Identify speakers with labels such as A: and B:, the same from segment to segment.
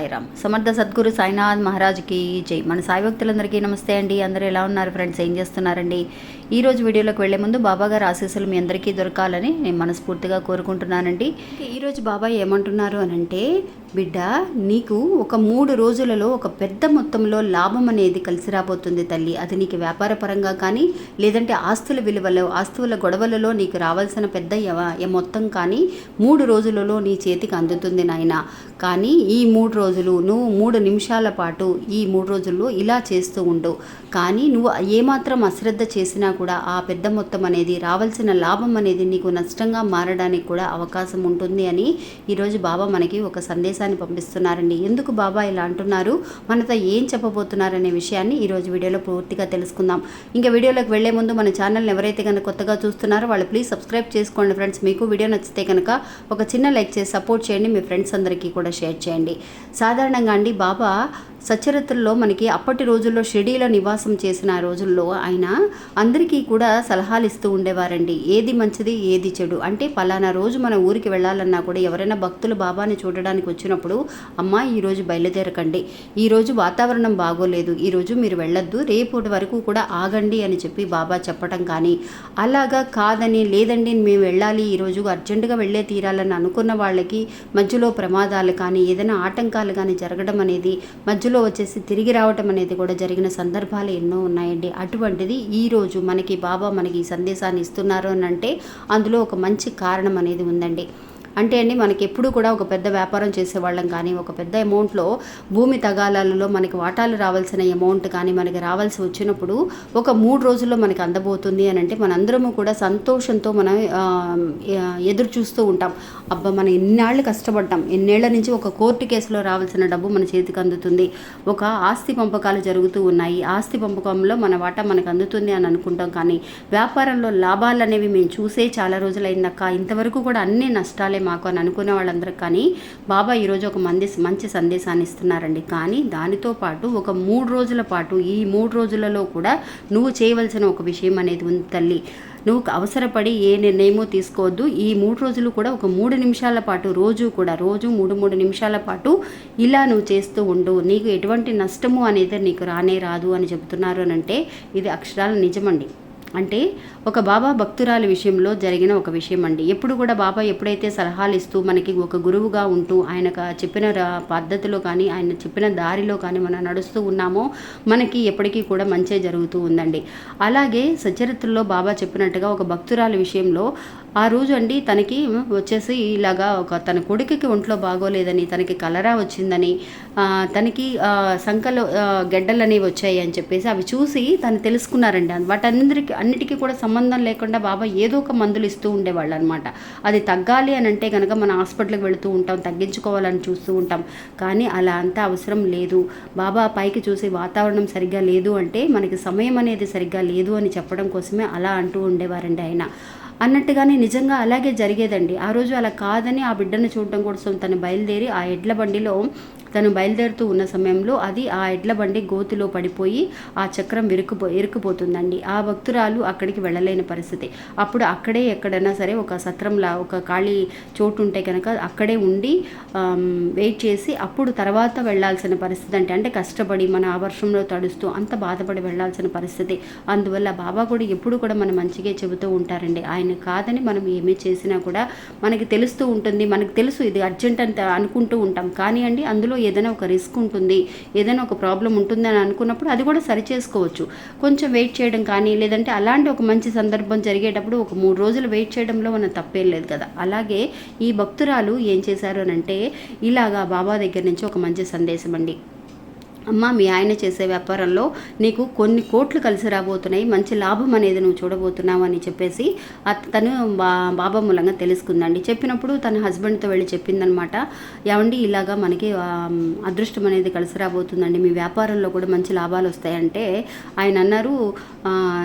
A: సాయిరామ్. సమర్థ సద్గురు సాయినాథ్ మహారాజ్కి జై. మన సాయి భక్తులందరికీ నమస్తే అండి. అందరూ ఎలా ఉన్నారు ఫ్రెండ్స్? ఏం చేస్తున్నారండి? ఈ రోజు వీడియోలోకి వెళ్ళే ముందు బాబా గారి ఆశీస్సులు మీ అందరికీ దొరకాలని నేను మనస్ఫూర్తిగా కోరుకుంటున్నానండి. ఈరోజు బాబా ఏమంటున్నారు అని అంటే బిడ్డ నీకు ఒక మూడు రోజులలో ఒక పెద్ద మొత్తంలో లాభం అనేది కలిసి రాబోతుంది తల్లి. అది నీకు వ్యాపార పరంగా కానీ లేదంటే ఆస్తుల విలువలో ఆస్తుల గొడవలలో నీకు రావాల్సిన పెద్ద మొత్తం కానీ మూడు రోజులలో నీ చేతికి అందుతుంది నాయన. కానీ ఈ మూడు రోజులు నువ్వు మూడు నిమిషాల పాటు ఈ మూడు రోజుల్లో ఇలా చేస్తూ ఉండు. కానీ నువ్వు ఏమాత్రం అశ్రద్ధ చేసినా కూడా ఆ పెద్ద మొత్తం అనేది రావాల్సిన లాభం అనేది నీకు నష్టంగా మారడానికి కూడా అవకాశం ఉంటుంది అని ఈరోజు బాబా మనకి ఒక సందేశాన్ని పంపిస్తున్నారండి. ఎందుకు బాబా ఇలా అంటున్నారు? మనతో ఏం చెప్పబోతున్నారనే విషయాన్ని ఈరోజు వీడియోలో పూర్తిగా తెలుసుకుందాం. ఇంకా వీడియోలోకి వెళ్ళే ముందు మన ఛానల్ని ఎవరైతే కనుక కొత్తగా చూస్తున్నారో వాళ్ళు ప్లీజ్ సబ్స్క్రైబ్ చేసుకోండి ఫ్రెండ్స్ మీకు వీడియో నచ్చితే కనుక ఒక చిన్న లైక్ చేసి సపోర్ట్ చేయండి. మీ ఫ్రెండ్స్ అందరికీ కూడా షేర్ చేయండి. సాధారణంగా అండి బాబా సచరిత్రలో మనకి అప్పటి రోజుల్లో షిరిడీలో నివాసం చేసిన ఆ రోజుల్లో ఆయన అందరికీ కూడా సలహాలు ఇస్తూ ఉండేవారండి. ఏది మంచిది ఏది చెడు? అంటే పలానా రోజు మన ఊరికి వెళ్ళాలన్నా కూడా ఎవరైనా భక్తులు బాబాని చూడడానికి వచ్చినప్పుడు అమ్మ ఈరోజు బయలుదేరకండి. ఈరోజు వాతావరణం బాగోలేదు. ఈరోజు మీరు వెళ్ళొద్దు. రేపటి వరకు కూడా ఆగండి అని చెప్పి బాబా చెప్పటం కానీ అలాగా కాదని లేదండి మేము వెళ్ళాలి. ఈరోజు అర్జెంటుగా వెళ్ళే తీరాలని అనుకున్న వాళ్ళకి మధ్యలో ప్రమాదాలు కానీ ఏదైనా ఆటంకాలు కానీ జరగడం అనేది మధ్యలో వచ్చేసి తిరిగి రావటం అనేది కూడా జరిగిన సందర్భాలు ఎన్నో ఉన్నాయండి. అటువంటిది ఈ రోజు మనకి బాబా మనకి ఈ సందేశాన్ని ఇస్తున్నారు అని అంటే అందులో ఒక మంచి కారణం అనేది ఉందండి. అంటే అండి మనకి ఎప్పుడు కూడా ఒక పెద్ద వ్యాపారం చేసేవాళ్ళం కానీ ఒక పెద్ద అమౌంట్లో భూమి తగాలాలలో మనకి వాటాలు రావాల్సిన అమౌంట్ కానీ మనకి రావాల్సి వచ్చినప్పుడు ఒక మూడు రోజుల్లో మనకి అందబోతుంది అని అంటే మనందరము కూడా సంతోషంతో మనం ఎదురు చూస్తూ ఉంటాం. అబ్బా మనం ఎన్నాళ్ళు కష్టపడ్డాం. ఎన్నేళ్ళ నుంచి ఒక కోర్టు కేసులో రావాల్సిన డబ్బు మన చేతికి అందుతుంది. ఒక ఆస్తి పంపకాలు జరుగుతూ ఉన్నాయి. ఆస్తి పంపకంలో మన వాటా మనకు అందుతుంది అని అనుకుంటాం కానీ వ్యాపారంలో లాభాలు అనేవి మేము చూసే చాలా రోజులైందక్క ఇంతవరకు కూడా అన్ని నష్టాలే మాకు అని అనుకునే వాళ్ళందరూ కానీ బాబా ఈరోజు ఒక మంది మంచి సందేశాన్ని ఇస్తున్నారండి. కానీ దానితో పాటు ఒక మూడు రోజుల పాటు ఈ మూడు రోజులలో కూడా నువ్వు చేయవలసిన ఒక విషయం అనేది ఉంది తల్లి. నువ్వు అవసరపడి ఏ నిర్ణయమో తీసుకోవద్దు. ఈ మూడు రోజులు కూడా ఒక మూడు నిమిషాల పాటు రోజు కూడా రోజు మూడు మూడు నిమిషాల పాటు ఇలా నువ్వు చేస్తూ ఉండు. నీకు ఎటువంటి నష్టము అనేది నీకు రానే రాదు అని చెబుతున్నారు అని అంటే ఇది అక్షరాల నిజమండి. అంటే ఒక బాబా భక్తురాలి విషయంలో జరిగిన ఒక విషయం అండి. ఎప్పుడు కూడా బాబా ఎప్పుడైతే సలహాలు ఇస్తూ మనకి ఒక గురువుగా ఉంటూ ఆయన చెప్పిన పద్ధతిలో కానీ ఆయన చెప్పిన దారిలో కానీ మనం నడుస్తూ ఉన్నామో మనకి ఎప్పటికీ కూడా మంచే జరుగుతూ ఉందండి. అలాగే సచరిత్రలో బాబా చెప్పినట్టుగా ఒక భక్తురాలి విషయంలో ఆ రోజు అండి తనకి వచ్చేసి ఇలాగా ఒక తన కొడుకుకి ఒంట్లో బాగోలేదని తనకి కలరా వచ్చిందని తనకి సంకలు సంకలో గెడ్డలు అనేవి వచ్చాయి అని చెప్పేసి అవి చూసి తను తెలుసుకున్నారండి. వాటందరికి అన్నిటికీ కూడా సంబంధం లేకుండా బాబా ఏదో ఒక మందులు ఇస్తూ ఉండేవాళ్ళు అనమాట అది తగ్గాలి అని అంటే కనుక మన హాస్పిటల్కి వెళుతూ ఉంటాం తగ్గించుకోవాలని చూస్తూ ఉంటాం. కానీ అలా అంతా అవసరం లేదు. బాబా పైకి చూసి వాతావరణం సరిగ్గా లేదు అంటే మనకి సమయం అనేది సరిగ్గా లేదు అని చెప్పడం కోసమే అలా అంటూ ఉండేవారండి ఆయన. అన్నట్టుగానే నిజంగా అలాగే జరిగేదండి. ఆ రోజు అలా కాదని ఆ బిడ్డను చూడడం కోసం తను బయలుదేరి ఆ ఎడ్ల బండిలో తను బయలుదేరుతూ ఉన్న సమయంలో అది ఆ ఎడ్ల బండి గోతిలో పడిపోయి ఆ చక్రం ఇరుకుపో ఇరుక్కుపోతుందండి. ఆ భక్తురాలు అక్కడికి వెళ్ళలేని పరిస్థితి. అప్పుడు అక్కడే ఎక్కడైనా సరే ఒక సత్రంలా ఒక ఖాళీ చోటు ఉంటే కనుక అక్కడే ఉండి వెయిట్ చేసి అప్పుడు తర్వాత వెళ్ళాల్సిన పరిస్థితి అంటే అంటే కష్టపడి మన ఆ వర్షంలో తడుస్తూ అంత బాధపడి వెళ్ళాల్సిన పరిస్థితి. అందువల్ల బాబా కూడా ఎప్పుడు కూడా మనం మంచిగా చెబుతూ ఉంటారండి. ఆయన కాదని మనం ఏమీ చేసినా కూడా మనకి తెలుస్తూ ఉంటుంది. మనకు తెలుసు ఇది అర్జెంట్ అంత అనుకుంటూ ఉంటాం. కానీ అండి అందులో ఏదైనా ఒక రిస్క్ ఉంటుంది ఏదైనా ఒక ప్రాబ్లం ఉంటుందని అనుకున్నప్పుడు అది కూడా సరి చేసుకోవచ్చు. కొంచెం వెయిట్ చేయడం కానీ లేదంటే అలాంటి ఒక మంచి సందర్భం జరిగేటప్పుడు ఒక మూడు రోజులు వెయిట్ చేయడంలో మన తప్పేం లేదు కదా. అలాగే ఈ భక్తురాలు ఏం చేశారు అని అంటే ఇలాగా బాబా దగ్గర నుంచి ఒక మంచి సందేశం అండి. అమ్మ మీ ఆయన చేసే వ్యాపారంలో నీకు కొన్ని కోట్లు కలిసి రాబోతున్నాయి మంచి లాభం అనేది నువ్వు చూడబోతున్నావు అని చెప్పేసి తను బా బాబా మూలంగా తెలుసుకుందండి. చెప్పినప్పుడు తన హస్బెండ్తో వెళ్ళి చెప్పిందనమాట ఏమండి ఇలాగా మనకి అదృష్టం అనేది కలిసి రాబోతుందండి మీ వ్యాపారంలో కూడా మంచి లాభాలు వస్తాయంటే ఆయన అన్నారు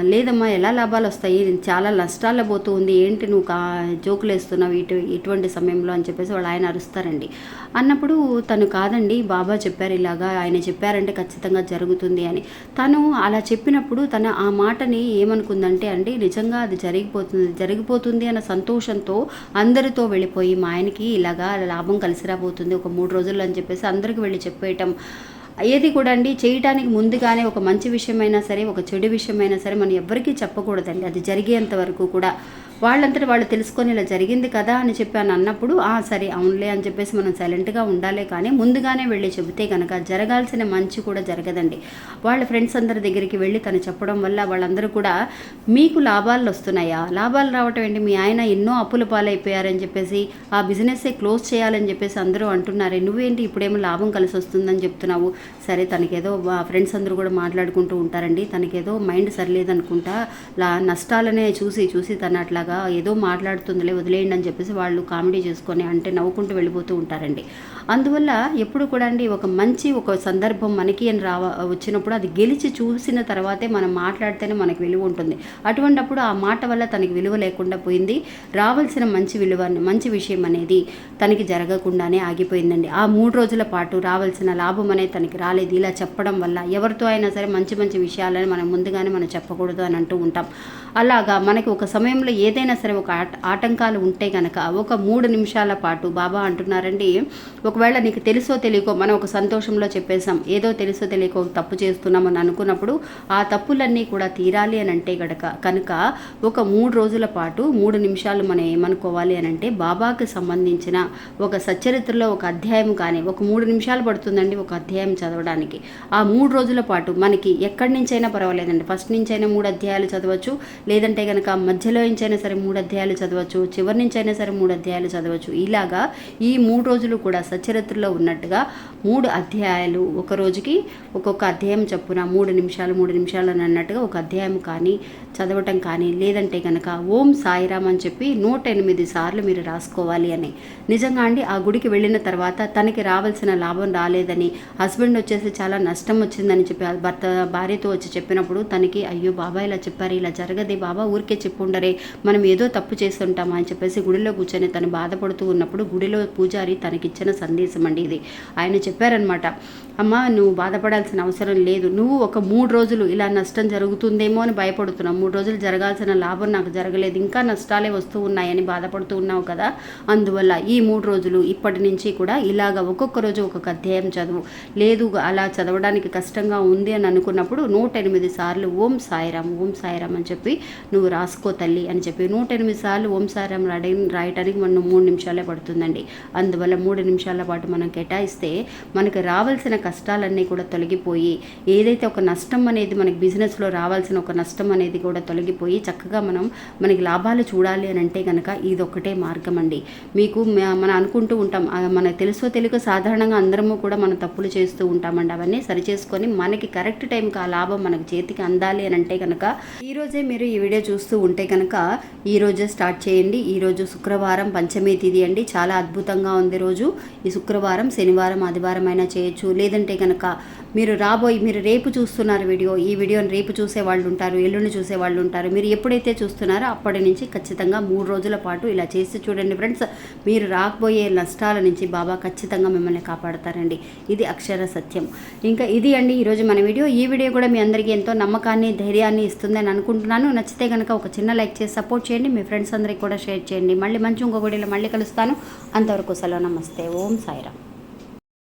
A: లేదమ్మా ఎలా లాభాలు వస్తాయి? చాలా నష్టాల్లో పోతూ ఉంది ఏంటి నువ్వు కా జోకులు వేస్తున్నావు ఇటు ఇటువంటి సమయంలో? అని చెప్పేసి వాళ్ళు ఆయన అరుస్తారండి. అన్నప్పుడు తను కాదండి బాబా చెప్పారు ఇలాగా ఆయన చెప్పారు చెప్పారంటే ఖచ్చితంగా జరుగుతుంది అని. తను అలా చెప్పినప్పుడు తన ఆ మాటని ఏమనుకుందంటే అండి నిజంగా అది జరిగిపోతుంది జరిగిపోతుంది అన్న సంతోషంతో అందరితో వెళ్ళిపోయి మా ఆయనకి ఇలాగా లాభం కలిసి రాబోతుంది ఒక మూడు రోజుల్లో అని చెప్పేసి అందరికి వెళ్ళి చెప్పేయటం. ఏది కూడా అండి చేయటానికి ముందుగానే ఒక మంచి విషయమైనా సరే ఒక చెడు విషయమైనా సరే మనం ఎవ్వరికీ చెప్పకూడదండి. అది జరిగేంత వరకు కూడా వాళ్ళంతటి వాళ్ళు తెలుసుకొని ఇలా జరిగింది కదా అని చెప్పాను అన్నప్పుడు ఆ సరే అవునులే అని చెప్పేసి మనం సైలెంట్గా ఉండాలి కానీ ముందుగానే వెళ్ళి చెబితే కనుక జరగాల్సిన మంచి కూడా జరగదండి. వాళ్ళ ఫ్రెండ్స్ అందరి దగ్గరికి వెళ్ళి తను చెప్పడం వల్ల వాళ్ళందరూ కూడా మీకు లాభాలు వస్తున్నాయా? లాభాలు రావటం ఏంటి? మీ ఆయన ఎన్నో అప్పుల పాలైపోయారని చెప్పేసి ఆ బిజినెస్సే క్లోజ్ చేయాలని చెప్పేసి అందరూ అంటున్నారే. నువ్వేంటి? ఇప్పుడేమో లాభం కలిసి వస్తుందని చెప్తున్నావు. సరే తనకేదో ఫ్రెండ్స్ అందరూ కూడా మాట్లాడుకుంటూ ఉంటారండి. తనకేదో మైండ్ సరిలేదనుకుంటా. లా నష్టాలనే చూసి చూసి తను అట్లాగా ఏదో మాట్లాడుతుందిలే వదిలేయండి అని చెప్పేసి వాళ్ళు కామెడీ చేసుకొని అంటే నవ్వుకుంటూ వెళ్ళిపోతూ ఉంటారండి. అందువల్ల ఎప్పుడు కూడా అండి ఒక మంచి ఒక సందర్భం మనకి అని రావ వచ్చినప్పుడు అది గెలిచి చూసిన తర్వాతే మనం మాట్లాడితేనే మనకు విలువ ఉంటుంది. అటువంటప్పుడు ఆ మాట వల్ల తనకి విలువ లేకుండా పోయింది. రావాల్సిన మంచి విలువ మంచి విషయం అనేది తనకి జరగకుండానే ఆగిపోయిందండి. ఆ మూడు రోజుల పాటు రావాల్సిన లాభం అనేది తనకి రాలేదు. ఇలా చెప్పడం వల్ల ఎవరితో అయినా సరే మంచి మంచి విషయాలని మనం ముందుగానే మనం చెప్పకూడదు అని అంటూ ఉంటాం. అలాగా మనకి ఒక సమయంలో ఏదైనా సరే ఒక ఆట ఆటంకాలు ఉంటే కనుక ఒక మూడు నిమిషాల పాటు బాబా అంటున్నారండి ఒకవేళ నీకు తెలుసో తెలియకో మనం ఒక సంతోషంలో చెప్పేసాం ఏదో తెలుసో తెలియకో తప్పు చేస్తున్నామని అనుకున్నప్పుడు ఆ తప్పులన్నీ కూడా తీరాలి అని అంటే గడక కనుక ఒక మూడు రోజుల పాటు మూడు నిమిషాలు మనం ఏమనుకోవాలి అని అంటే బాబాకి సంబంధించిన ఒక సచ్చరిత్రలో ఒక అధ్యాయం కానీ ఒక మూడు నిమిషాలు పడుతుందండి ఒక అధ్యాయం చదవడానికి. ఆ మూడు రోజుల పాటు మనకి ఎక్కడి నుంచైనా పర్వాలేదండి. ఫస్ట్ నుంచైనా మూడు అధ్యాయాలు చదవచ్చు లేదంటే కనుక మధ్యలో నుంచైనా సరే మూడు అధ్యాయాలు చదవచ్చు చివరి నుంచి అయినా సరే మూడు అధ్యాయాలు చదవచ్చు. ఇలాగా ఈ మూడు రోజులు కూడా సచరిత్రలో ఉన్నట్టుగా మూడు అధ్యాయాలు ఒక రోజుకి ఒక్కొక్క అధ్యాయం చెప్పున మూడు నిమిషాలు మూడు నిమిషాలు అని అన్నట్టుగా ఒక అధ్యాయం కానీ చదవటం కానీ లేదంటే కనుక ఓం సాయిరామ్ అని చెప్పి నూట ఎనిమిది సార్లు మీరు రాసుకోవాలి అని. నిజంగా అండి ఆ గుడికి వెళ్ళిన తర్వాత తనకి రావాల్సిన లాభం రాలేదని హస్బెండ్ వచ్చేసి చాలా నష్టం వచ్చిందని చెప్పి భర్త భార్యతో వచ్చి చెప్పినప్పుడు తనకి అయ్యో బాబా ఇలా చెప్పారు ఇలా జరగదే బాబా ఊరికే చెప్పుండరే మన మనం ఏదో తప్పు చేస్తుంటామా అని చెప్పేసి గుడిలో కూర్చొని తను బాధపడుతూ ఉన్నప్పుడు గుడిలో పూజారి తనకిచ్చిన సందేశం అండి ఇది. ఆయన చెప్పారనమాట అమ్మ నువ్వు బాధపడాల్సిన అవసరం లేదు. నువ్వు ఒక మూడు రోజులు ఇలా నష్టం జరుగుతుందేమో అని భయపడుతున్నావు. మూడు రోజులు జరగాల్సిన లాభం నాకు జరగలేదు. ఇంకా నష్టాలే వస్తూ ఉన్నాయని బాధపడుతూ ఉన్నావు కదా? అందువల్ల ఈ మూడు రోజులు ఇప్పటి నుంచి కూడా ఇలాగ ఒక్కొక్క రోజు ఒక్కొక్క అధ్యాయం చదువు. లేదు అలా చదవడానికి కష్టంగా ఉంది అని అనుకున్నప్పుడు నూట ఎనిమిది సార్లు ఓం సాయిరామ్ ఓం సాయిరామ్ అని చెప్పి నువ్వు రాసుకో తల్లి అని చెప్పి నూట ఎనిమిది సార్లు ఓం సాయిరామ్ రాయడం రాయటానికి మనం మూడు నిమిషాలే పడుతుందండి. అందువల్ల మూడు నిమిషాల పాటు మనం కేటాయిస్తే మనకు రావాల్సిన కష్టాలన్నీ కూడా తొలగిపోయి ఏదైతే ఒక నష్టం అనేది మనకి బిజినెస్లో రావాల్సిన ఒక నష్టం అనేది కూడా తొలగిపోయి చక్కగా మనం మనకి లాభాలు చూడాలి అని అంటే కనుక ఇది ఒకటే మార్గం అండి. మీకు మనం అనుకుంటూ ఉంటాం మన మనకు తెలుసో తెలుగు సాధారణంగా అందరము కూడా మనం తప్పులు చేస్తూ ఉంటామండి. అవన్నీ సరిచేసుకొని మనకి కరెక్ట్ టైంకి ఆ లాభం మనకి చేతికి అందాలి అని అంటే కనుక ఈరోజే మీరు ఈ వీడియో చూస్తూ ఉంటే కనుక ఈరోజే స్టార్ట్ చేయండి. ఈరోజు శుక్రవారం పంచమి తిథి అండి. చాలా అద్భుతంగా ఉంది రోజు. ఈ శుక్రవారం శనివారం ఆదివారం అయినా చేయొచ్చు. లేదంటే కనుక మీరు రాబోయి మీరు రేపు చూస్తున్నారు వీడియో ఈ వీడియోని రేపు చూసే వాళ్ళు ఉంటారు ఎల్లుండి చూసే వాళ్ళు ఉంటారు. మీరు ఎప్పుడైతే చూస్తున్నారో అప్పటి నుంచి ఖచ్చితంగా మూడు రోజుల పాటు ఇలా చేసి చూడండి ఫ్రెండ్స్. మీరు రాకపోయే నష్టాల నుంచి బాబా ఖచ్చితంగా మిమ్మల్ని కాపాడతారండి. ఇది అక్షర సత్యం. ఇంకా ఇది అండి ఈరోజు మన వీడియో. ఈ వీడియో కూడా మీ అందరికీ ఎంతో నమ్మకాన్ని ధైర్యాన్ని ఇస్తుందని అనుకుంటున్నాను. నచ్చితే కనుక ఒక చిన్న లైక్ చేసి సపోర్ట్ చేయండి. మీ ఫ్రెండ్స్ అందరికీ కూడా షేర్ చేయండి. మళ్ళీ మంచి ఇంకొకటిలో వీడియోలో మళ్ళీ కలుస్తాను. అంతవరకు సెలవు. నమస్తే. ఓం సాయిరామ్.